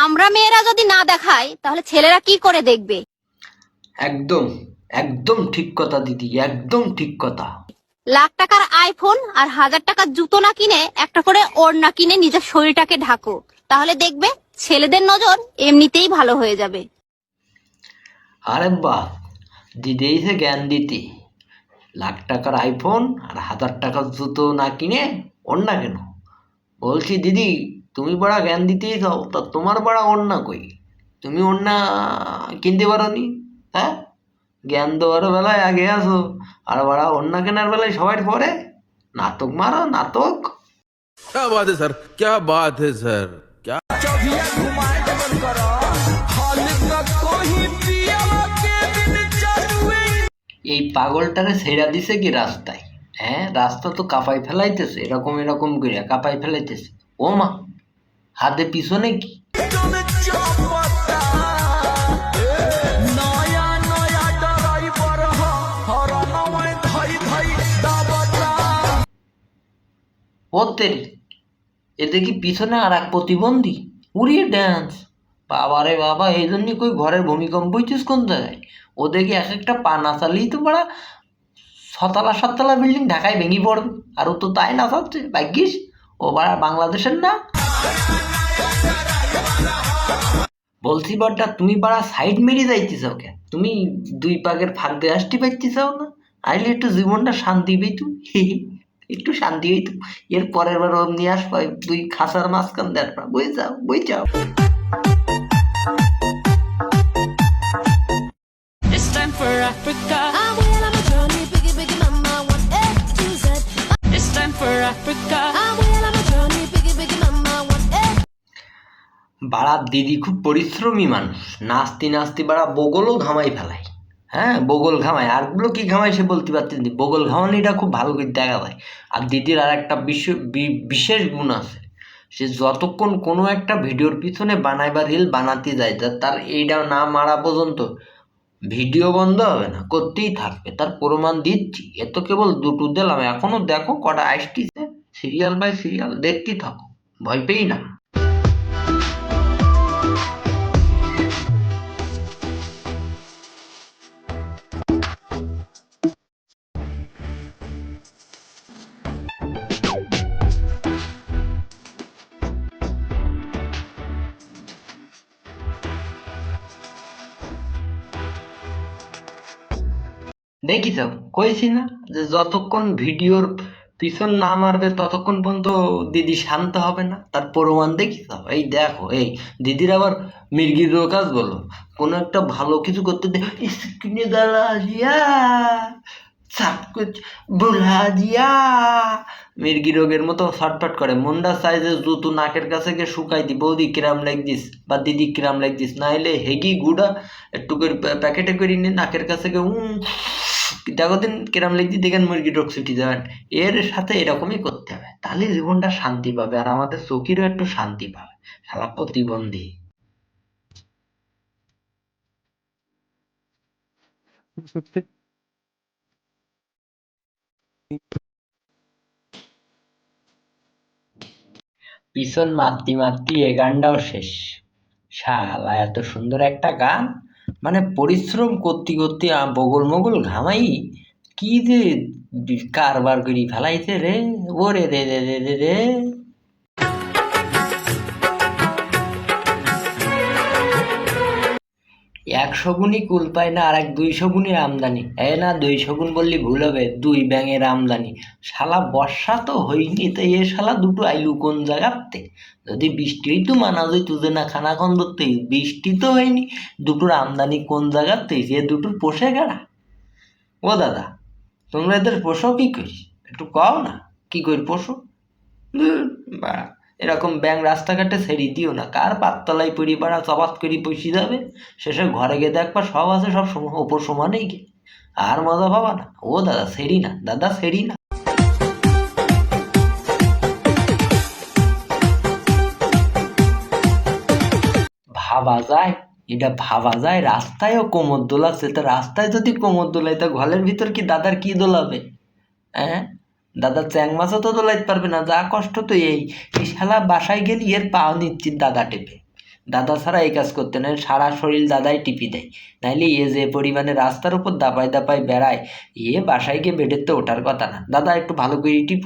আমরা মেয়েরা যদি না দেখাই তাহলে ছেলেরা কি করে দেখবে? একদম একদম ঠিক কথা দিদি একদম ঠিক কথা। লাখ টাকার আইফোন আর হাজার টাকার জুতো না কিনে একটা করে ওড়না কিনে নিজের শরীরটাকে ঢাকো। তাহলে দেখবে ছেলেদের নজর এমনিতেই ভালো হয়ে যাবে। আরে বাহ দিদি এসে জ্ঞান দিতে। লাখ টাকার আইফোন আর হাজার টাকার জুতো না কিনে অন্য কেন? বলছি দিদি তুমি বড়া জ্ঞান দিতেই চাও তা তোমার বড়া অন্য কই তুমি অন্য কিনতে পারো নি হ্যাঁ জ্ঞান দেওয়ার বেলায় আগে আসো আর বড়া অন্য কেনার বেলায় সবাই পরে নাটক মারো নাটক क्या बात है सर क्या बात है सर क्या এই পাগলটারে ছেড়া দিছে কি রাস্তায় হ্যাঁ রাস্তা তো কাপাই ফেলাইতেছে এরকম এরকম করে কাপাই ফেলাইতেছে ও মা হাতে পিছনে কি? ও এতে কি পিছনে আর এক প্রতিবন্ধী উড়িয়ে ড্যান্স বাবারে বাবা এই জন্যই কই ঘরের ভূমিকম্প হইছিস কোন জায়গায়? ও দেখি এক একটা পা না চালিয়ে তো বড়া ছতলা সাততলা বিল্ডিং ঢাকায় ভেঙে পড়বে আর ও তো তাই না চাচ্ছে ভাগ্যিস। ও বাড়া বাংলাদেশের না। বলছি বাড্ডা তুমি বাড়া সাইড মেরে যাইতেছ ওকে তুমি দুই পাকের ফাঁক দিয়ে আসতে পারতেছ না? আইলে একটু জীবনটা শান্তি পেতু। একটু শান্তি হইতো। এর পরের বার ওর নিয়ে আসব দুই খাসার মাঝখান দেন বই যাও বই যাও। Africa. বাড়ার দিদি খুব পরিশ্রমী মানুষ। নাচতে নাচতে বাড়া বগলও ঘামাই ফেলায়। হ্যাঁ বগল ঘামায়। আরগুলো কি ঘামায় সে বলতে পারতেন। বগল ঘামানিটা খুব ভালো করে দেখা যায়। আর দিদির আর একটা বিশ্ব বিশেষ গুণ আছে। সে যতক্ষণ কোনো একটা ভিডিওর পিছনে বানায় বা রিল বানাতে যায় তার এইটা না মারা পর্যন্ত ভিডিও বন্ধ হবে না। করতেই থাকবে। তার প্রমাণ দিচ্ছি। এ তো কেবল দুটো দিলাম। এখনও দেখো কটা আসটিছে সিরিয়াল বাই সিরিয়াল। দেখতেই থাকো। ভয় পেই না। দেখিস কইছি না যে যতক্ষণ ভিডিওর পিছন না মারবে ততক্ষণ পর্যন্ত দিদি শান্ত হবে না। তার প্রমাণ দেখিস এই দেখো, এই দিদির আবার মির্গির কাজ বলো। কোনো একটা ভালো কিছু করতে দে স্ক্রিনে দাঁড়া দিয়া সাপ বুলা দিয়া। মির্গি রোগের মতো ছটফট করে। মুন্ডা সাইজের জুতো নাকের কাছে গিয়ে শুকাই দি। বৌদি কিরাম লাগ দিস বা দিদি কিরাম লাগ দিস। না হলে হেগি গুড়া একটু করে প্যাকেটে করে নিয়ে নাকের কাছে গিয়ে উম, দেখো দিন কিরাম লিখছি দেখেন মুরগি রোগ ছুটি যাবেন এর সাথে এরকমই করতে হবে। তাহলে জীবনটা শান্তি পাবে আর আমাদের চোখেরও একটু শান্তি পাবে। শালা প্রতিবন্ধী। পিছন মাতি মাতি, এ গানটাও শেষ। শালা, এত সুন্দর একটা গান। মানে পরিশ্রম করতে করতে বগল মগল ঘামাই, কি যে কারবার করি ফেলাইছে রে, ওরে রে রে রে রে রে। একশো গুণই কুল পায় না আর এক দুইশো গুণের আমদানি। এ না, দুইশো গুণ বললি ভুল হবে, দুই ব্যাঙের আমদানি। শালা, বর্ষা তো হয়নি, তো এ শালা দুটো আইলু কোন জায়গাতে? যদি বৃষ্টি হইতো মানা যায় যে না খানা ধরতে? বৃষ্টি তো হয়নি, দুটোর আমদানি কোন জায়গাতে? যে দুটোর পোষে গাড়া ও দাদা, তোমরা এদের পোষো কী করি একটু কও না, কী করি পোষো? বাড়া এরকম ব্যাং রাস্তাঘাটে ছেড়ে দিও না। কার পাততলায় পড়ি পাড়া চবাত করি পয়সি যাবে? শেষে ঘরে গিয়ে দেখবা সব আছে, সব ওপর সমানেই গে আর মজা পাবা না? ও দাদা সেরি না। দাদা সেরি না। ভাবা যায়, এটা ভাবা যায়। রাস্তায়ও কোমর দোলাচ্ছে তা রাস্তায় যদি কোমর দোলায়, তা ঘরের ভিতর কি দাদার কি দোলাবে? হ্যাঁ? দাদা চ্যাং মাছও তো দোলাইতে পারবে না, যা কষ্ট তো এই। এই শালা বাসায় গেলি, এর পাও নিচ্ছি দাদা টেপে। দাদা ছাড়া এই কাজ করতে না সারা শরীর দাদাই টিপি দেয়। নাইলে এ যে পরিমাণে রাস্তার উপর দাপায় দাপায় বেড়ায়, এ বাসায় গিয়ে বেডের তো ওঠার কথা না। দাদা, একটু ভালো করে টিপ,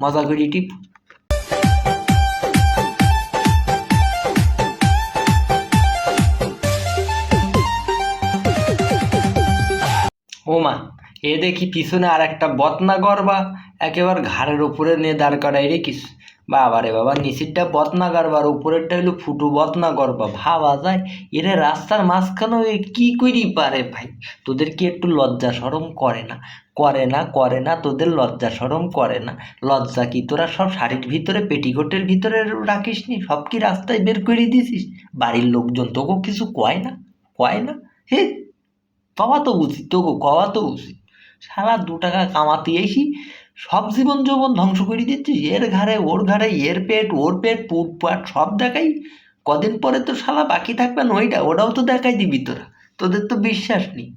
মজা করে টিপ। ও মা এ দেখি পিছনে আর একটা বতনা গরবা, একেবারে ঘাড়ের উপরে নিয়ে দাঁড় করাই রেখিস। বাবা রে বাবা নিচেরটা বতনা গরবার, উপরেরটা হলো ফুটু বতনা গরবা। ভাবা যায়, এরে রাস্তার মাঝখানে কি করি পারে ভাই? তোদের কি একটু লজ্জা সরম করে না? করে না করে না, তোদের লজ্জা সরম করে না। লজ্জা কি তোরা সব শাড়ির ভিতরে, পেটিকোটের ভিতরে রাখিস নি সব কি রাস্তায় বের করে দিছিস? বাড়ির লোকজন তোকেও কিছু কয় না? কয় না? হে পাওয়া তো উচিত তোকে, কওয়া তো উচিত। সারা দু টাকা কামাতে এসি সব জীবন যৌবন ধ্বংস করে দিচ্ছি। এর ঘাড়ে, ওর ঘাড়ে, এর পেট, ওর পেট পুট পাট, সব দেখাই। কদিন পরে তো শালা বাকি থাকবে না ওইটা ওটাও তো দেখাই দিবি তোরা। তোদের তো বিশ্বাস নেই।